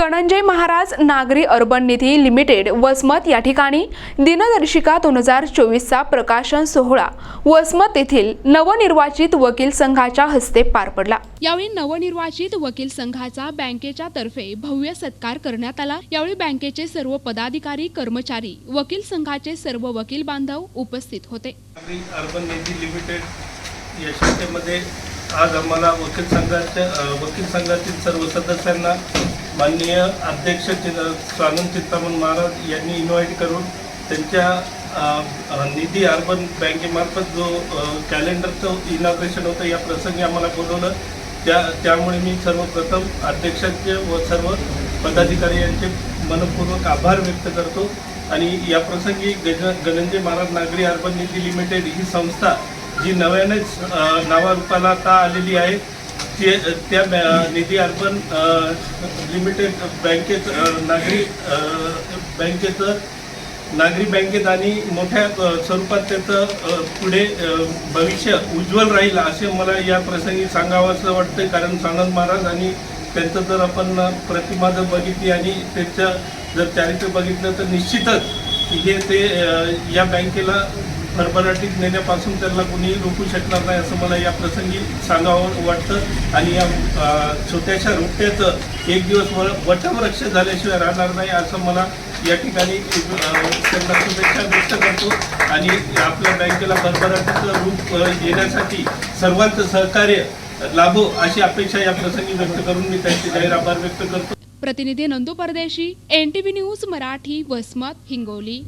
गणंजय महाराज नागरी अर्बन निधी लिमिटेड वसमत या ठिकाणी दिनदर्शिका दोन हजार चोवीसचा प्रकाशन सोहळा. वसमत येथील नवनिर्वाचित वकील संघाच्या हस्ते पार पडला. यावेळी नवनिर्वाचित वकील संघाचा बँकेच्या तर्फे भव्य सत्कार करण्यात आला. यावेळी बँकेचे सर्व पदाधिकारी कर्मचारी वकील संघाचे सर्व वकील बांधव उपस्थित होते. नागरी अर्बन निधी लिमिटेड या शाखेमध्ये आज आम्हाला वकील संघाच्या वकील संघातील सर्व सदस्यांना माननीय अध्यक्ष चिन स्वानंद चित्तामण महाराज यांनी इन्व्हाइट करून त्यांच्या निधी अर्बन बँकेमार्फत जो कॅलेंडरचं इनॉग्रेशन होतं या प्रसंगी आम्हाला बोलवलं. त्या त्यामुळे मी सर्वप्रथम अध्यक्षांचे व सर्व पदाधिकारी यांचे मनपूर्वक आभार व्यक्त करतो. आणि या प्रसंगी गज गणंजय महाराज नागरी अर्बन निधी लिमिटेड ही संस्था जी नव्यानेच नावारूपाला आता आलेली आहे. ते त्या बॅ- निधी अर्बन लिमिटेड बँकेत नागरी बँकेचं नागरी बँकेत आणि मोठ्या स्वरूपात त्याचं पुढे भविष्य उज्ज्वल राहील असे मला या प्रसंगी सांगावंसं वाटतं कारण सानंद महाराज आणि त्यांचं जर आपण प्रतिमा जर बघितली आणि त्यांचं जर चारित्र्य बघितलं तर निश्चितच हे ते या बँकेला भरभराटीत नेण्यापासून त्यांना कोणीही रोखू शकणार नाही असं मला या प्रसंगी सांगावं वाटतं. आणि या छोट्याशा रोपट्याचं एक दिवस वटवृक्ष झाल्याशिवाय राहणार नाही असं मला या ठिकाणी त्यांना शुभेच्छा व्यक्त करतो. आणि आपल्या बँकेला भरभराटीचं रूप येण्यासाठी सर्वांचं सहकार्य लाभो अशी अपेक्षा या प्रसंगी व्यक्त करून मी त्यांचे जाहीर आभार व्यक्त करतो. प्रतिनिधी नंदू परदेशी एन न्यूज मराठी वसमत हिंगोली.